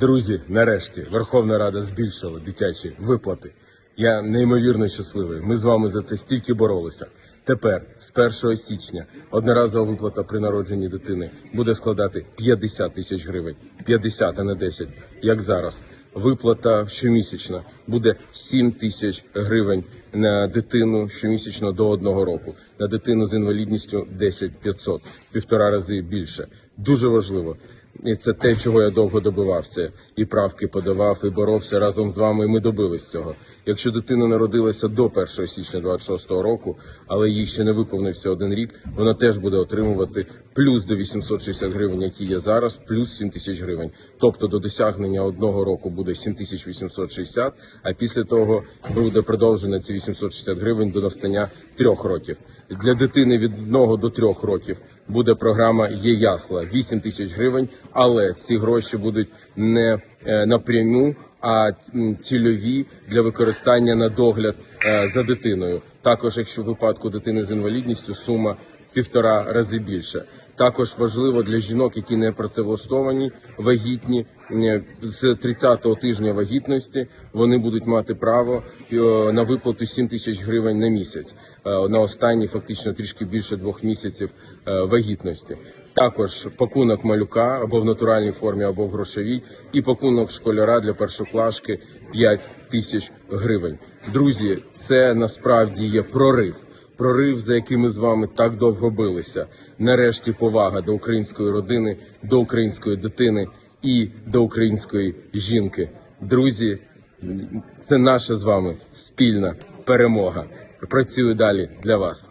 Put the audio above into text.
Друзі, нарешті Верховна Рада збільшила дитячі виплати. Я неймовірно щасливий. Ми з вами за це стільки боролися. Тепер, з 1 січня, одноразова виплата при народженні дитини буде складати 50 тисяч гривень. 50, а не 10, як зараз. Виплата щомісячна буде 7 тисяч гривень на дитину щомісячно до одного року. На дитину з інвалідністю 10 500, півтора рази більше. Дуже важливо. І це те, чого я довго добивався. І правки подавав, і боровся разом з вами. І ми добились цього. Якщо дитина народилася до 1 січня 26 року, але їй ще не виповнився один рік, вона теж буде отримувати плюс до 860 гривень, які є зараз, плюс 7 тисяч гривень. Тобто до досягнення одного року буде 7860, а після того буде продовжено ці 860 гривень до настання трьох років. Для дитини від 1 до 3 років буде програма Є ясла 8 тисяч гривень, але ці гроші будуть не е, напряму, а цільові для використання на догляд е, за дитиною. Також, якщо в випадку дитини з інвалідністю сума півтора рази більше. Також важливо для жінок, які не працевлаштовані, вагітні з 30-го тижня вагітності, вони будуть мати право е, на виплату 7 тисяч гривень на місяць е, на останні фактично трішки більше двох місяців е, вагітності. Також пакунок малюка або в натуральній формі, або в грошовій, і пакунок школяра для першоклашки 5 тисяч гривень. Друзі, це насправді є прорив. Прорив, за який ми з вами так довго билися. Нарешті повага до української родини, до української дитини і до української жінки. Друзі, це наша з вами спільна перемога. Працюю далі для вас.